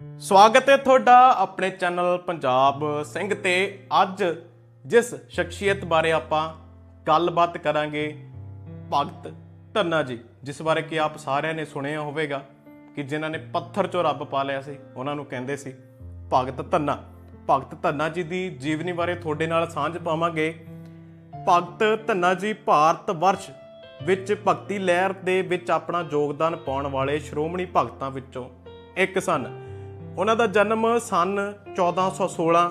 ਸਵਾਗਤ ਹੈ ਤੁਹਾਡਾ ਆਪਣੇ ਚੈਨਲ ਪੰਜਾਬ ਸਿੰਘ ਤੇ ਅੱਜ ਜਿਸ ਸ਼ਖਸੀਅਤ ਬਾਰੇ ਆਪਾਂ ਗੱਲਬਾਤ ਕਰਾਂਗੇ ਭਗਤ ਧੰਨਾ ਜੀ, ਜਿਸ ਬਾਰੇ ਕਿ ਆਪ ਸਾਰਿਆਂ ਨੇ ਸੁਣਿਆ ਹੋਵੇਗਾ ਕਿ ਜਿਨ੍ਹਾਂ ਨੇ ਪੱਥਰ ਚੋਂ ਰੱਬ ਪਾ ਲਿਆ ਸੀ, ਉਹਨਾਂ ਨੂੰ ਕਹਿੰਦੇ ਸੀ ਭਗਤ ਧੰਨਾ। ਭਗਤ ਧੰਨਾ ਜੀ ਦੀ ਜੀਵਨੀ ਬਾਰੇ ਤੁਹਾਡੇ ਨਾਲ ਸਾਂਝ ਪਾਵਾਂਗੇ। ਭਗਤ ਧੰਨਾ ਜੀ ਭਾਰਤ ਵਰਸ਼ ਵਿੱਚ ਭਗਤੀ ਲਹਿਰ ਦੇ ਵਿੱਚ ਆਪਣਾ ਯੋਗਦਾਨ ਪਾਉਣ ਵਾਲੇ ਸ਼੍ਰੋਮਣੀ ਭਗਤਾਂ ਵਿੱਚੋਂ ਇੱਕ ਸਨ। ਉਹਨਾਂ ਦਾ ਜਨਮ ਸਨ 1416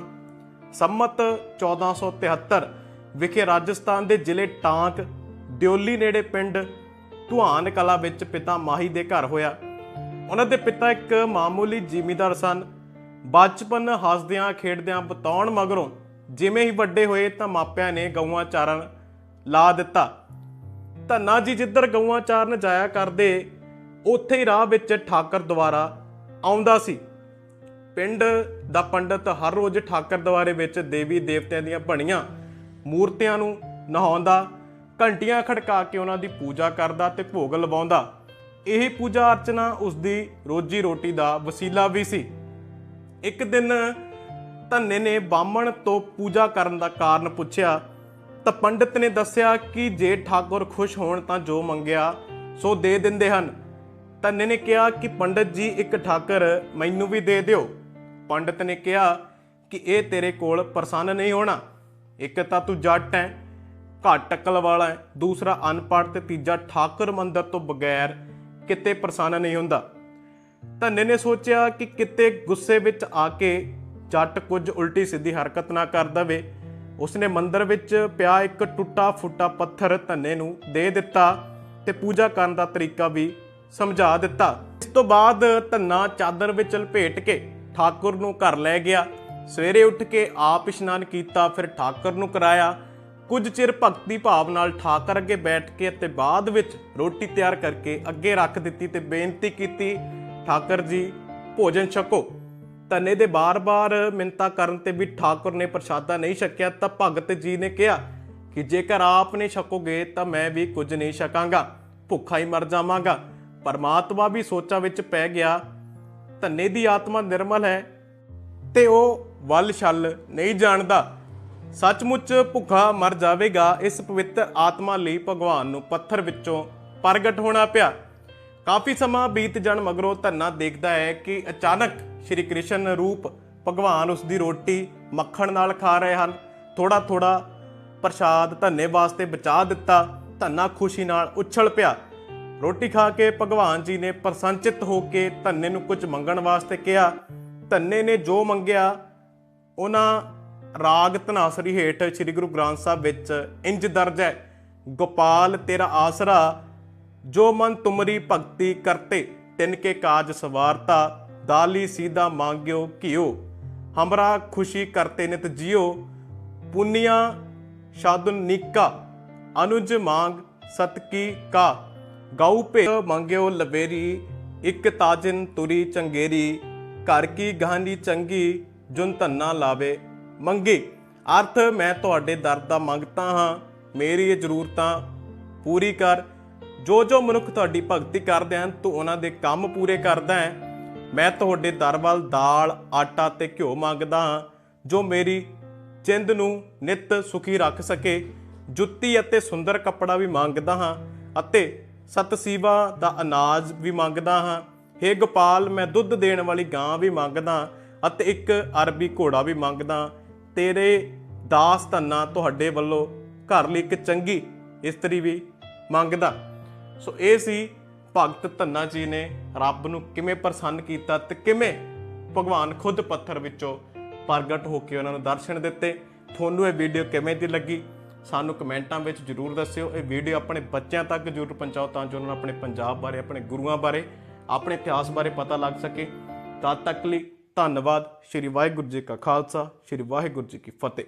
ਸੰਮਤ 1473 ਵਿਖੇ ਰਾਜਸਥਾਨ ਦੇ ਜ਼ਿਲ੍ਹੇ ਟਾਂਕ, ਦਿਓਲੀ ਨੇੜੇ ਪਿੰਡ ਧੁਆਨ ਕਲਾ ਵਿੱਚ ਪਿਤਾ ਮਾਹੀ ਦੇ ਘਰ ਹੋਇਆ। ਉਹਨਾਂ ਦੇ ਪਿਤਾ ਇੱਕ ਮਾਮੂਲੀ ਜ਼ਿਮੀਦਾਰ ਸਨ। ਬਚਪਨ ਹੱਸਦਿਆਂ ਖੇਡਦਿਆਂ ਬਤਾਉਣ ਮਗਰੋਂ ਜਿਵੇਂ ਹੀ ਵੱਡੇ ਹੋਏ ਤਾਂ ਮਾਪਿਆਂ ਨੇ ਗਊਆਂ ਚਾਰਨ ਲਾ ਦਿੱਤਾ। ਧੰਨਾ ਜੀ ਜਿੱਧਰ ਗਊਆਂ ਚਾਰਨ ਜਾਇਆ ਕਰਦੇ, ਉੱਥੇ ਹੀ ਰਾਹ ਵਿੱਚ ਠਾਕਰ ਦੁਆਰਾ ਆਉਂਦਾ ਸੀ। ਪਿੰਡ ਦਾ ਪੰਡਤ ਹਰ ਰੋਜ਼ ਠਾਕਰ ਦੁਆਰੇ ਵਿੱਚ ਦੇਵੀ ਦੇਵਤਿਆਂ ਦੀਆਂ ਬਣੀਆਂ ਮੂਰਤੀਆਂ ਨੂੰ ਨਹਾਉਂਦਾ, ਘੰਟੀਆਂ ਖੜਕਾ ਕੇ ਉਹਨਾਂ ਦੀ ਪੂਜਾ ਕਰਦਾ ਤੇ ਭੋਗ ਲਵਾਉਂਦਾ। ਇਹ ਪੂਜਾ ਅਰਚਨਾ ਉਸ ਦੀ ਰੋਜੀ ਰੋਟੀ ਦਾ ਵਸੀਲਾ ਵੀ ਸੀ। ਇੱਕ ਦਿਨ ਧੰਨੇ ਨੇ ਬਾਹਮਣ ਤੋਂ ਪੂਜਾ ਕਰਨ ਦਾ ਕਾਰਨ ਪੁੱਛਿਆ ਤਾਂ ਪੰਡਿਤ ਨੇ ਦੱਸਿਆ ਕਿ ਜੇ ਠਾਕੁਰ ਖੁਸ਼ ਹੋਣ ਤਾਂ ਜੋ ਮੰਗਿਆ, ਸੋ ਦੇ ਦਿੰਦੇ ਹਨ। ਧੰਨੇ ਨੇ ਕਿਹਾ ਕਿ ਪੰਡਿਤ ਜੀ, ਇੱਕ ਠਾਕਰ ਮੈਨੂੰ ਵੀ ਦੇ ਦਿਓ। ਪੰਡਿਤ ਨੇ ਕਿਹਾ ਕਿ ਇਹ ਤੇਰੇ ਕੋਲ ਪ੍ਰਸੰਨ ਨਹੀਂ ਹੋਣਾ। ਇੱਕ ਤਾਂ ਤੂੰ ਜੱਟ ਹੈ ਘੱਟ ਅਕਲ ਵਾਲਾ ਹੈ, ਦੂਸਰਾ ਅਨਪੜ੍ਹ ਤੇ ਤੀਜਾ ਠਾਕੁਰ ਮੰਦਰ ਤੋਂ ਬਗੈਰ ਕਿਤੇ ਪ੍ਰਸੰਨ ਨਹੀਂ ਹੁੰਦਾ। ਧੰਨੇ ਨੇ ਸੋਚਿਆ ਕਿ ਕਿਤੇ ਗੁੱਸੇ ਵਿੱਚ ਆ ਕੇ ਜੱਟ ਕੁਝ ਉਲਟੀ ਸਿੱਧੀ ਹਰਕਤ ਨਾ ਕਰ ਦਵੇ। ਉਸਨੇ ਮੰਦਰ ਵਿੱਚ ਪਿਆ ਇੱਕ ਟੁੱਟਾ ਫੁੱਟਾ ਪੱਥਰ ਧੰਨੇ ਨੂੰ ਦੇ ਦਿੱਤਾ ਤੇ ਪੂਜਾ ਕਰਨ ਦਾ ਤਰੀਕਾ ਵੀ ਸਮਝਾ ਦਿੱਤਾ। ਇਸ ਤੋਂ ਬਾਅਦ ਧੰਨਾ ਚਾਦਰ ਵਿੱਚ ਲਪੇਟ ਕੇ ਠਾਕੁਰ ਨੂੰ ਘਰ ਲੈ ਗਿਆ। ਸਵੇਰੇ ਉੱਠ ਕੇ ਆਪ ਇਸ਼ਨਾਨ ਕੀਤਾ, ਫਿਰ ਠਾਕੁਰ ਨੂੰ ਕਰਾਇਆ। ਕੁਝ ਚਿਰ ਭਗਤੀ ਭਾਵ ਨਾਲ ਠਾਕਰ ਅੱਗੇ ਬੈਠ ਕੇ ਅਤੇ ਬਾਅਦ ਵਿੱਚ ਰੋਟੀ ਤਿਆਰ ਕਰਕੇ ਅੱਗੇ ਰੱਖ ਦਿੱਤੀ ਤੇ ਬੇਨਤੀ ਕੀਤੀ, ਠਾਕਰ ਜੀ, ਭੋਜਨ ਛਕੋ। ਧੰਨੇ ਦੇ ਬਾਰ-ਬਾਰ ਮਿੰਤਾ ਕਰਨ ਤੇ ਵੀ ਠਾਕੁਰ ਨੇ ਪ੍ਰਸ਼ਾਦਾ ਨਹੀਂ ਛਕਿਆ, ਤਾਂ ਭਗਤ ਜੀ ਨੇ ਕਿਹਾ ਕਿ ਜੇਕਰ ਆਪ ਨੇ ਛਕੋਗੇ ਤਾਂ ਮੈਂ ਵੀ ਕੁਝ ਨਹੀਂ ਛਕਾਂਗਾ, ਭੁੱਖਾ ਹੀ ਮਰ ਜਾਵਾਂਗਾ। ਪਰਮਾਤਮਾ ਵੀ ਸੋਚਾਂ ਵਿੱਚ ਪੈ ਗਿਆ ਧੰਨੇ ਦੀ ਆਤਮਾ ਨਿਰਮਲ ਹੈ ਤੇ ਉਹ ਵੱਲ ਛਲ ਨਹੀਂ ਜਾਣਦਾ। ਸੱਚਮੁੱਚ ਭੁੱਖਾ ਮਰ ਜਾਵੇਗਾ, ਇਸ ਪਵਿੱਤਰ ਆਤਮਾ ਲਈ ਭਗਵਾਨ ਨੂੰ ਪੱਥਰ ਵਿੱਚੋਂ ਪ੍ਰਗਟ ਹੋਣਾ ਪਿਆ। ਕਾਫੀ ਸਮਾਂ ਬੀਤ ਜਾਣ ਮਗਰੋਂ ਧੰਨਾ ਦੇਖਦਾ ਹੈ ਕਿ ਅਚਾਨਕ ਸ਼੍ਰੀ ਕ੍ਰਿਸ਼ਨ ਰੂਪ ਭਗਵਾਨ ਉਸ ਦੀ ਰੋਟੀ ਮੱਖਣ ਨਾਲ ਖਾ ਰਹੇ ਹਨ। ਥੋੜਾ ਥੋੜਾ ਪ੍ਰਸ਼ਾਦ ਧੰਨੇ ਵਾਸਤੇ ਬਚਾ ਦਿੱਤਾ, ਧੰਨਾ ਖੁਸ਼ੀ ਨਾਲ ਉਛਲ ਪਿਆ। ਰੋਟੀ ਖਾ ਕੇ ਭਗਵਾਨ ਜੀ ਨੇ ਪ੍ਰਸੰਚਿਤ ਹੋ ਕੇ ਧੰਨੇ ਨੂੰ ਕੁਝ ਮੰਗਣ ਵਾਸਤੇ ਕਿਹਾ। ਧੰਨੇ ਨੇ ਜੋ ਮੰਗਿਆ, ਉਹਨਾਂ ਰਾਗ ਧਨਾਸਰੀ ਹੇਠ ਸ੍ਰੀ ਗੁਰੂ ਗ੍ਰੰਥ ਸਾਹਿਬ ਵਿੱਚ ਇੰਜ ਦਰਜ ਹੈ, ਗੋਪਾਲ ਤੇਰਾ ਆਸਰਾ, ਜੋ ਮਨ ਤੁਮਰੀ ਭਗਤੀ ਕਰਤੇ, ਤਿਨ ਕੇ ਕਾਜ ਸਵਾਰਤਾ, ਦਾਲੀ ਸੀਦਾ ਮੰਗਿਓ ਘਿਓ। ਹਮਰਾ ਖੁਸ਼ੀ ਕਰਤੇ ਨਿਤ ਜਿਓ, ਪੁੰਨਿਆ ਸਾਧਨ ਨੀਕਾ, ਅਨੁਜ ਮੰਗ ਸਤਕੀ ਕਾ। ਗਾਉ ਭੇ ਮੰਗਿਓ ਲਵੇਰੀ, ਇੱਕ ਤਾਜਨ ਤੁਰੀ ਚੰਗੇਰੀ, ਘਰ ਕੀ ਗਾਂਢੀ ਚੰਗੀ, ਜੁਨ ਧੰਨਾ ਲਾਵੇ। ਮੰਗੀ, ਅਰਥ ਮੈਂ ਤੁਹਾਡੇ ਦਰ ਦਾ ਮੰਗਤਾ ਹਾਂ, ਮੇਰੀ ਇਹ ਜ਼ਰੂਰਤਾਂ ਪੂਰੀ ਕਰ। ਜੋ ਜੋ ਮਨੁੱਖ ਤੁਹਾਡੀ ਭਗਤੀ ਕਰਦੇ ਹਨ ਤੂੰ ਉਹਨਾਂ ਦੇ ਕੰਮ ਪੂਰੇ ਕਰਦਾ ਹੈ, ਮੈਂ ਤੁਹਾਡੇ ਦਰ ਵੱਲ ਦਾਲ, ਆਟਾ ਤੇ ਘਿਓ ਮੰਗਦਾ ਹਾਂ, ਜੋ ਮੇਰੀ ਚਿੰਦ ਨੂੰ ਨਿਤ ਸੁਖੀ ਰੱਖ ਸਕੇ। ਜੁੱਤੀ ਅਤੇ ਸੁੰਦਰ ਕੱਪੜਾ ਵੀ ਮੰਗਦਾ ਹਾਂ, ਅਤੇ ਸਤਸੀਵਾ ਦਾ ਅਨਾਜ ਵੀ ਮੰਗਦਾ ਹਾਂ। ਹੇ ਗੋਪਾਲ, ਮੈਂ ਦੁੱਧ ਦੇਣ ਵਾਲੀ ਗਾਂ ਵੀ ਮੰਗਦਾ ਅਤੇ ਇੱਕ ਅਰਬੀ ਘੋੜਾ ਵੀ ਮੰਗਦਾ। ਤੇਰੇ ਦਾਸ ਧੰਨਾ ਤੁਹਾਡੇ ਵੱਲੋਂ ਘਰ ਲਈ ਇੱਕ ਚੰਗੀ ਇਸਤਰੀ ਵੀ ਮੰਗਦਾ। ਸੋ ਇਹ ਸੀ ਭਗਤ ਧੰਨਾ ਜੀ ਨੇ ਰੱਬ ਨੂੰ ਕਿਵੇਂ ਪ੍ਰਸੰਨ ਕੀਤਾ ਤੇ ਕਿਵੇਂ ਭਗਵਾਨ ਖੁਦ ਪੱਥਰ ਵਿੱਚੋਂ ਪ੍ਰਗਟ ਹੋ ਕੇ ਉਹਨਾਂ ਨੂੰ ਦਰਸ਼ਨ ਦਿੱਤੇ। ਤੁਹਾਨੂੰ ਇਹ ਵੀਡੀਓ ਕਿਵੇਂ ਦੀ ਲੱਗੀ? ਸਾਨੂੰ ਕਮੈਂਟਾਂ ਵਿੱਚ ਜਰੂਰ ਦੱਸਿਓ। ਇਹ ਵੀਡੀਓ ਆਪਣੇ ਬੱਚਿਆਂ ਤੱਕ ਜਰੂਰ ਪਹੁੰਚਾਓ ਤਾਂ ਜੋ ਉਹਨਾਂ ਨੂੰ ਆਪਣੇ ਪੰਜਾਬ ਬਾਰੇ, ਆਪਣੇ ਗੁਰੂਆਂ ਬਾਰੇ, ਆਪਣੇ ਇਤਿਹਾਸ ਬਾਰੇ ਪਤਾ ਲੱਗ ਸਕੇ। ਤਦ ਤੱਕ ਲਈ ਧੰਨਵਾਦ। ਸ਼੍ਰੀ ਵਾਹਿਗੁਰੂ ਜੀ ਕਾ ਖਾਲਸਾ, ਸ਼੍ਰੀ ਵਾਹਿਗੁਰੂ ਜੀ ਕੀ ਫਤਿਹ।